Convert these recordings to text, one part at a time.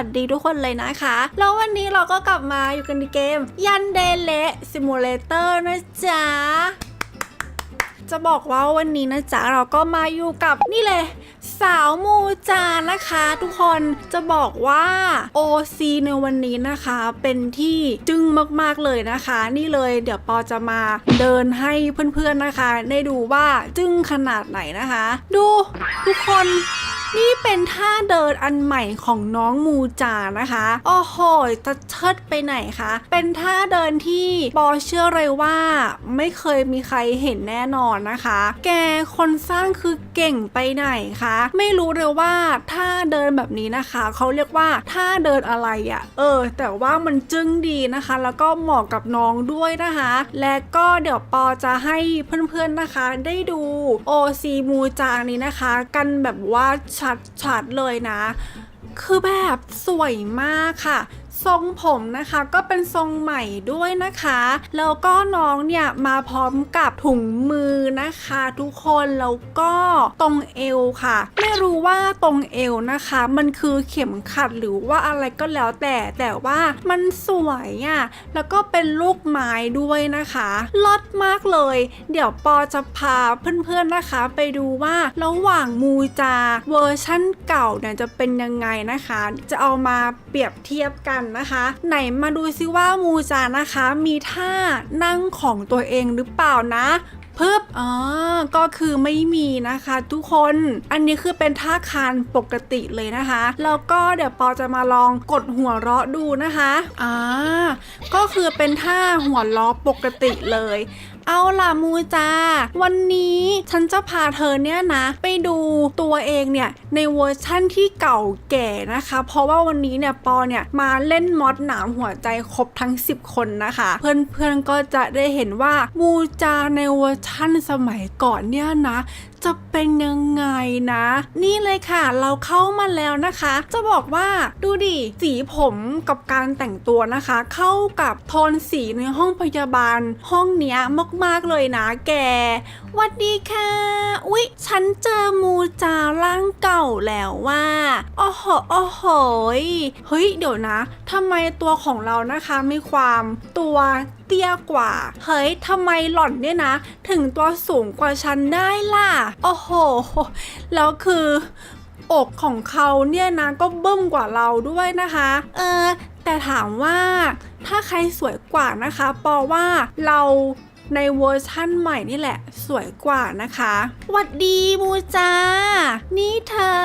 วัสดีทุกคนเลยนะคะ แล้ววันนี้เราก็กลับมาอยู่กันในเกม ยันเดเลซิมูเลเตอร์นะจ๊ะ จะบอกว่าวันนี้นะจ๊ะ เราก็มาอยู่กับนี่เลยสาวมูจานะคะทุกคนจะบอกว่า OC ในวันนี้นะคะเป็นที่จึ้งมากๆเลยนะคะ นี่เลยเดี๋ยวปอจะมาเดินให้เพื่อนๆนะคะ ได้ดูว่าจึ้งขนาดไหนนะคะ ดูทุกคน นี่เป็นท่าเดินอันใหม่ของน้องมูจานะคะ โอ้โหจะเชิดไปไหนคะ เป็นท่าเดินที่ปอเชื่อเลยว่า ไม่เคยมีใครเห็นแน่นอนนะคะ แกคนสร้างคือเก่งไปไหนคะ ไม่รู้เลยว่าท่าเดินแบบนี้นะคะ เขาเรียกว่าท่าเดินอะไรอะ่ะ เออ แต่ว่ามันจึ้งดีนะคะ แล้วก็เหมาะกับน้องด้วยนะคะ และก็เดี๋ยวปอจะให้เพื่อนๆนะคะ ได้ดู OC มูจางนี้นะคะ กันแบบว่าชัดๆเลยนะ คือแบบสวยมากค่ะ ทรงผมนะคะก็เป็นทรงใหม่ด้วยนะคะ แล้วก็น้องเนี่ยมาพร้อมกับถุงมือนะคะ ทุกคน แล้วก็ตรงเอวค่ะแม่รู้ว่าตรงเอวนะคะ มันคือเข็มขัดหรือว่าอะไรก็แล้วแต่แต่ว่ามันสวยอะ่ะแล้วก็เป็นลูกไม้ด้วยนะคะลดมากเลย เดี๋ยวปอจะพาเพื่อนๆนะคะ ไปดูว่าระหว่างมูจาเวอร์ชั่นเก่าเนี่ยจะเป็นยังไงนะคะ จะเอามาเปรียบเทียบกันนะคะ ไหนมาดูซิว่ามูจานะคะ มีท่านั่งของตัวเองหรือเปล่านะ พึบอ๋อ ก็คือไม่มีนะคะทุกคน อันนี้คือเป็นท่าคานปกติเลยนะคะ แล้วก็เดี๋ยวปอจะมาลองกดหัวเราะดูนะคะอ่าก็คือเป็นท่าหัวเราะปกติเลย เอาล่ะมูจา วันนี้ ฉันจะพาเธอเนี่ยนะ ไปดูตัวเองเนี่ย ในเวอร์ชั่นที่เก่าแก่นะคะ เพราะว่าวันนี้เนี่ยปอเนี่ยมาเล่นมอดหนามหัวใจครบทั้ง 10 คนนะคะ เพื่อนๆก็จะได้เห็นว่ามูจาในเวอร์ชั่นสมัยก่อนเนี่ยนะจะเป็นยังไงนะ นี่เลยค่ะ เราเข้ามาแล้วนะคะ จะบอกว่าดูดิสีผมกับการแต่งตัวนะคะ เข้ากับโทนสีในห้องพยาบาลห้องเนี้ยมากๆเลยนะแกวัดดีค่ะอุ๊ย ฉันเจอมูจาร่างเก่าแล้วว่าโอ้โหโอ้โหเฮ้ย เดี๋ยวนะทำไมตัวของเรานะคะมีความตัวเตี้ยกว่า เฮ้ยทำไมหล่อนเนี่ยนะ ถึงตัวสูงกว่าฉันได้ล่ะ โอ้โห แล้วคือ อกของเขาเนี่ยนะก็เบิ่มกว่าเราด้วยนะคะ เออ แต่ถามว่าถ้าใครสวยกว่านะคะ ปอว่าเรา ในเวอร์ชั่นใหม่นี่แหละ สวยกว่านะคะหวัดดีมูจา นี่เธอ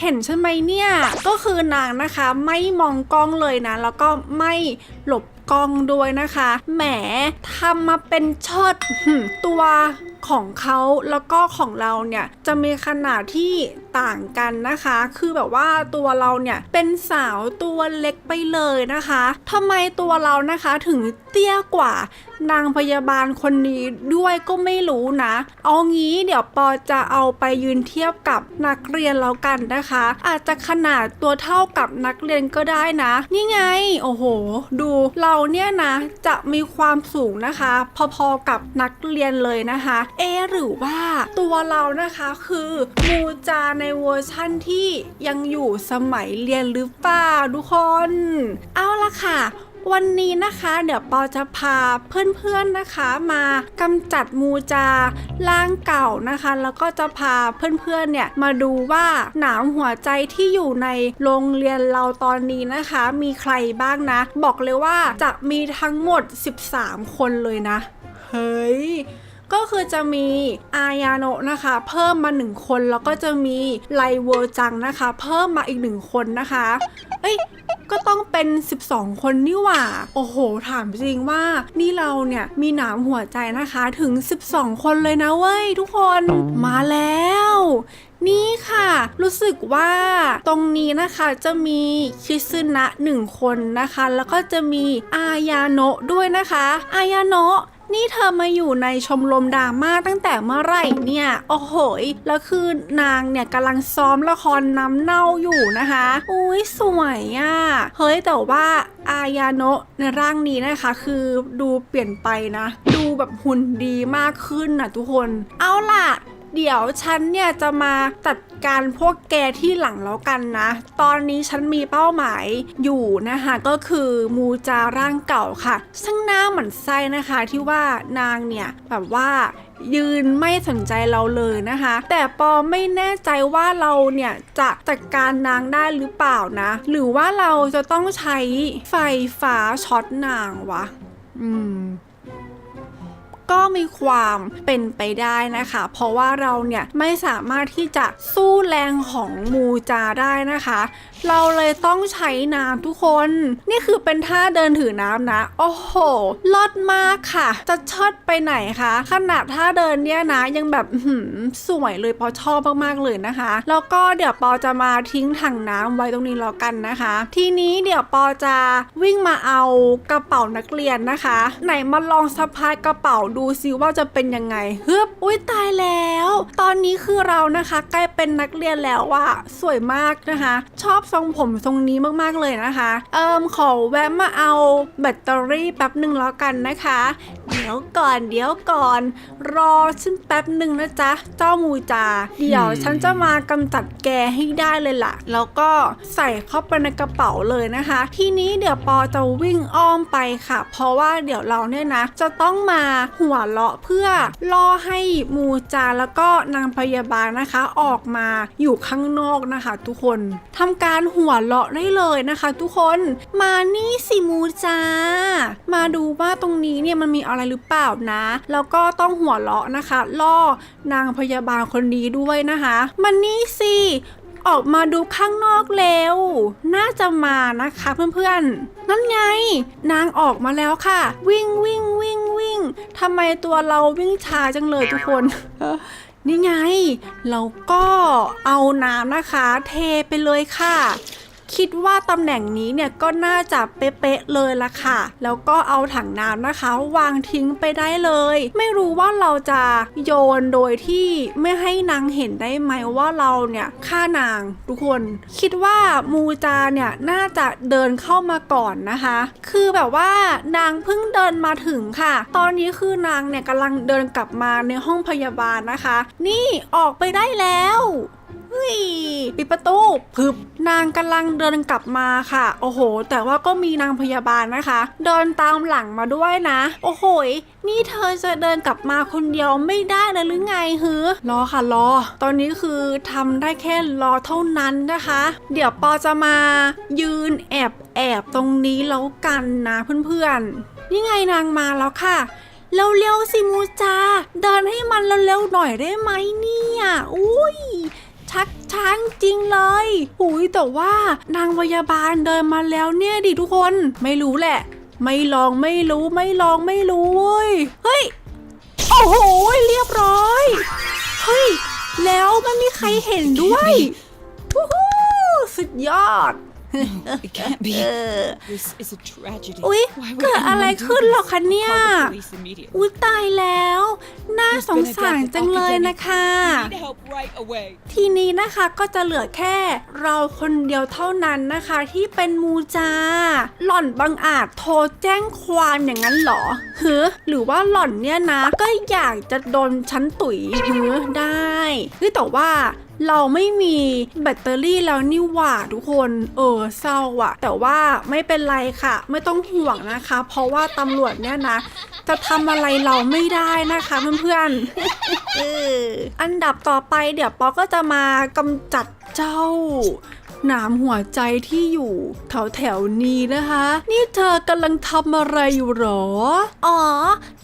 เห็นใช่ไหมเนี่ย ก็คือนางนะคะไม่มองกล้องเลยนะ แล้วก็ไม่หลบกล้องด้วยนะคะ แหมทำมาเป็นเชิดหึ่มตัวของเขาแล้วก็ของเราเนี่ย จะมีขนาดที่ ต่างกันนะคะ คือแบบว่าตัวเราเนี่ยเป็นสาวตัวเล็กไปเลยนะคะทำไมตัวเรานะคะถึงเตี้ยกว่านางพยาบาลคนนี้ด้วยก็ไม่รู้นะ เอางี้เดี๋ยวปอจะเอาไปยืนเทียบกับนักเรียนแล้วกันนะคะ อาจจะขนาดตัวเท่ากับนักเรียนก็ได้นะ นี่ไง โอ้โห ดูเราเนี่ยนะ จะมีความสูงนะคะ พอๆกับนักเรียนเลยนะคะ เอหรือว่าตัวเรานะคะคือมูจาในในเวอร์ชั่นที่ยังอยู่สมัยเรียนหรือเปล่าทุกคน เอาละค่ะวันนี้นะคะ เดี๋ยวปอจะพาเพื่อนๆนะคะมากำจัดมูจาร่างเก่านะคะ แล้วก็จะพาเพื่อนๆเนี่ยมาดูว่าหนามหัวใจที่อยู่ในโรงเรียนเราตอนนี้นะคะ มีใครบ้างนะ บอกเลยว่าจะมีทั้งหมด 13 คนเลยนะ เฮ้ย ก็คือจะมีอายาโนะนะคะ เพิ่มมาหนึ่งคน แล้วก็จะมีไลเวอร์จังนะคะ เพิ่มมาอีกหนึ่งคนนะคะ เอ้ยก็ต้องเป็น 12 คนนี่หว่า โอ้โห ถามจริงว่า นี่เราเนี่ยมีหนามหัวใจนะคะถึง 12 คนเลยนะเว้ยทุกคนมาแล้ว นี่ค่ะ รู้สึกว่าตรงนี้นะคะจะมีคิซึนะหนึ่งคนนะคะ แล้วก็จะมีอายาโนะด้วยนะคะ อายาโนะ นี่เธอมาอยู่ในชมรมดราม่าตั้งแต่เมื่อไหร่เนี่ย โอ้โหยแล้วคือนางเนี่ยกำลังซ้อมละครน้ำเน่าอยู่นะคะ อุ้ยสวยอะ่ะ เฮ้ยแต่ว่าอายาโนะในร่างนี้นะคะ คือดูเปลี่ยนไปนะ ดูแบบหุ่นดีมากขึ้นนะทุกคน เอาล่ะ เดี๋ยวฉันเนี่ยจะมาจัด การพวกแกที่หลังแล้วกันนะ ตอนนี้ฉันมีเป้าหมายอยู่นะคะ ก็คือมูจาร่างเก่าค่ะช่งหน้าหมันไส้นะคะที่ว่านางเนี่ยแบบว่ายืนไม่สนใจเราเลยนะคะ แต่ปอไม่แน่ใจว่าเราเนี่ยจะจัดการนางได้หรือเปล่านะ หรือว่าเราจะต้องใช้ไฟฟ้าช็อตนางวะ อืม ก็มีความเป็นไปได้นะคะ เพราะว่าเราเนี่ยไม่สามารถที่จะสู้แรงของมูจาได้นะคะ เราเลยต้องใช้น้ำทุกคน นี่คือเป็นท่าเดินถือน้ำนะ โอ้โหลดมากค่ะ จะเชิดไปไหนคะขนาดท่าเดินเนี่ยนะยังแบบหือสวยเลยปอชอบมากๆเลยนะคะ แล้วก็เดี๋ยวปอจะมาทิ้งถังน้ำไว้ตรงนี้แล้วกันนะคะ ทีนี้เดี๋ยวปอจะวิ่งมาเอากระเป๋านักเรียนนะคะ ไหนมาลองสะพายกระเป๋าดูซิว่าจะเป็นยังไงฮึบอุ้ยตายแล้ว ตอนนี้คือเรานะคะใกล้เป็นนักเรียนแล้วว่าสวยมากนะคะ ชอบทรงผมทรงนี้มากๆเลยนะคะ เอิมขอแวะมาเอาแบตเตอรี่แป๊บหนึ่งแล้วกันนะคะ เดี๋ยวก่อนเดี๋ยวก่อน รอฉันแป๊บหนึ่งนะจ๊ะเจ้ามูจา เดี๋ยวฉันจะมากำจัดแกให้ได้เลยล่ะ แล้วก็ใส่เข้าไปในกระเป๋าเลยนะคะ ทีนี้เดี๋ยวปอจะวิ่งอ้อมไปค่ะ เพราะว่าเดี๋ยวเราเนี่ยนะ จะต้องมาหหัวเราะเพื่อล่อให้มูจาแล้วก็นางพยาบาลนะคะ ออกมาอยู่ข้างนอกนะคะ ทุกคนทำการหัวเราะได้เลยนะคะ ทุกคนมานี่สิมูจา มาดูว่าตรงนี้เนี่ยมันมีอะไรหรือเปล่านะ แล้วก็ต้องหัวเราะนะคะ ล่อนางพยาบาลคนนี้ด้วยนะคะ มันนี่สิ ออกมาดูข้างนอกแล้ว น่าจะมานะคะเพื่อนๆ นั่นไง นางออกมาแล้วค่ะ วิ่งวิ่งวิ่งวิ่งทำไมตัวเราวิ่งช้าจังเลยทุกคนนี่ไง เราก็เอาน้ำนะคะ เทไปเลยค่ะ คิดว่าตำแหน่งนี้เนี่ยก็น่าจะเป๊ะๆเลยละค่ะ แล้วก็เอาถังน้ำนะคะ วางทิ้งไปได้เลย ไม่รู้ว่าเราจะโยนโดยที่ไม่ให้นางเห็นได้ไหมว่าเราเนี่ยฆ่านางทุกคน คิดว่ามูจาเนี่ยน่าจะเดินเข้ามาก่อนนะคะ คือแบบว่านางเพิ่งเดินมาถึงค่ะ ตอนนี้คือนางเนี่ยกำลังเดินกลับมาในห้องพยาบาลนะคะ นี่ออกไปได้แล้ว เฮ้ยปิดประตูพึบนางกำลังเดินกลับมาค่ะ โอ้โห แต่ว่าก็มีนางพยาบาลนะคะ เดินตามหลังมาด้วยนะ โอ้โหยนี่เธอจะเดินกลับมาคนเดียวไม่ได้นะหรือไงฮือรอค่ะรอ ตอนนี้คือทำได้แค่รอเท่านั้นนะคะ เดี๋ยวปอจะมายืนแอบแอบตรงนี้แล้วกันนะเพื่อนๆนี่ไงนางมาแล้วค่ะเร็วๆสิมูจาเดินให้มันเร็วๆหน่อยได้ไหมเนี่ย อุ้ย ชักช้างจริงเลยหุยแต่ว่านางพยาบาลเดินมาแล้วเนี่ยดิทุกคนไม่รู้แหละ ไม่ลองไม่รู้ไม่ลองไม่รู้เว้ยเฮ้ยโอ้โหเรียบร้อยเฮ้ยแล้วไม่มีใครเห็นด้วยสุดยอด It can't be. เออ This is a tragedy. อุ๊ย Why would เกิดอะไร anyone do ขึ้น this? หรอคะเนี่ย Call the police immediately. อุ้ยตายแล้ว น่าสงสารจังเลยนะคะ We need help right away. ทีนี้นะคะก็จะเหลือแค่เราคนเดียวเท่านั้นนะคะที่เป็นมูจา หล่อนบังอาจโทรแจ้งความอย่างนั้นเหรอเฮ้อหรือว่าหล่อนเนี่ยนะก็อยากจะโดนชั้นตุ๋ยเฮ้อได้เฮ้ยแต่ว่า เราไม่มีแบตเตอรี่แล้วนี่หว่าทุกคน เออเศร้าอะแต่ว่าไม่เป็นไรค่ะ ไม่ต้องห่วงนะคะ เพราะว่าตำรวจเนี่ยนะจะทำอะไรเราไม่ได้นะคะเพื่อนๆอออันดับต่อไปเดี๋ยวปอก็จะมากำจัดเจ้า หนามหัวใจที่อยู่แถวแถวๆนี้นะคะ นี่เธอกำลังทำอะไรอยู่หรอ อ๋อ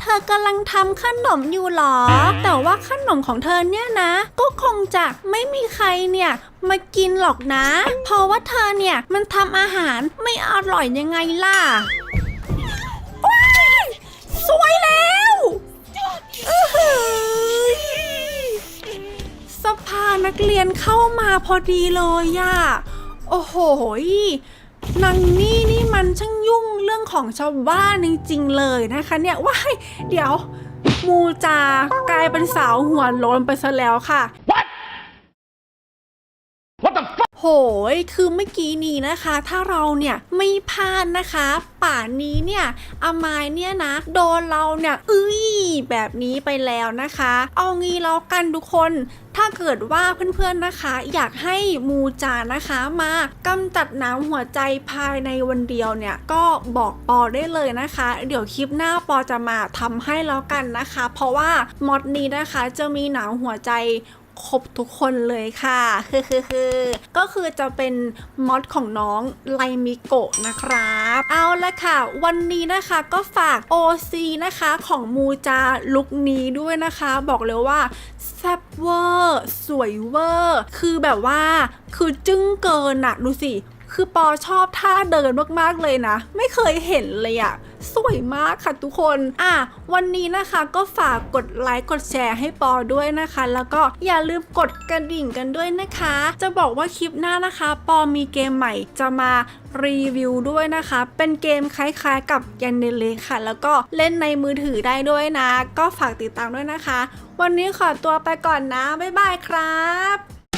เธอกำลังทำขนมอยู่หรอ แต่ว่าขนมของเธอเนี่ยนะ ก็คงจะไม่มีใครเนี่ยมากินหรอกนะ เพราะว่าเธอเนี่ยมันทำอาหารไม่อร่อยยังไงล่ะว้ายสวย นักเรียนเข้ามาพอดีเลยอะโอ้โหนางนี่นี่มันช่างยุ่งเรื่องของชาวบ้านจริงๆเลยนะคะ เนี่ยว้ายเดี๋ยว มูจากลายเป็นสาวหัวโลนไปซะแล้วค่ะ What? โหย คือเมื่อกี้นี้นะคะ ถ้าเราเนี่ยไม่พลาดนะคะ ป่านนี้เนี่ยอามายเนี่ยนะ โดนเราเนี่ยเอ้ยแบบนี้ไปแล้วนะคะ เอางี้แล้วกันทุกคน ถ้าเกิดว่าเพื่อนๆนะคะ อยากให้มูจานะคะมากำจัดหน้ำหัวใจภายในวันเดียวเนี่ย ก็บอกปอได้เลยนะคะ เดี๋ยวคลิปหน้าปอจะมาทำให้แล้วกันนะคะ เพราะว่ามอดนี้นะคะจะมีหนาวหัวใจ ครบทุกคนเลยค่ะคือคือคือก็คือจะเป็นมอดของน้องไลมิโกะนะครับ เอาละค่ะ วันนี้นะคะก็ฝาก OC นะคะของมูจาลุคนี้ด้วยนะคะ บอกเลยว่าแซ่บเวอร์ สวยเวอร์ คือแบบว่าคือจึ้งเกินอะดูสิ คือปอชอบท่าเดินมากๆเลยนะ ไม่เคยเห็นเลยอะสวยมากค่ะทุกคน อะ วันนี้นะคะก็ฝากกดไลค์กดแชร์ให้ปอด้วยนะคะ แล้วก็อย่าลืมกดกระดิ่งกันด้วยนะคะ จะบอกว่าคลิปหน้านะคะ ปอมีเกมใหม่จะมารีวิวด้วยนะคะ เป็นเกมคล้ายๆ กับยันเดเลค่ะ แล้วก็เล่นในมือถือได้ด้วยนะ ก็ฝากติดตามด้วยนะคะ วันนี้ขอตัวไปก่อนนะ บ๊ายบายครับ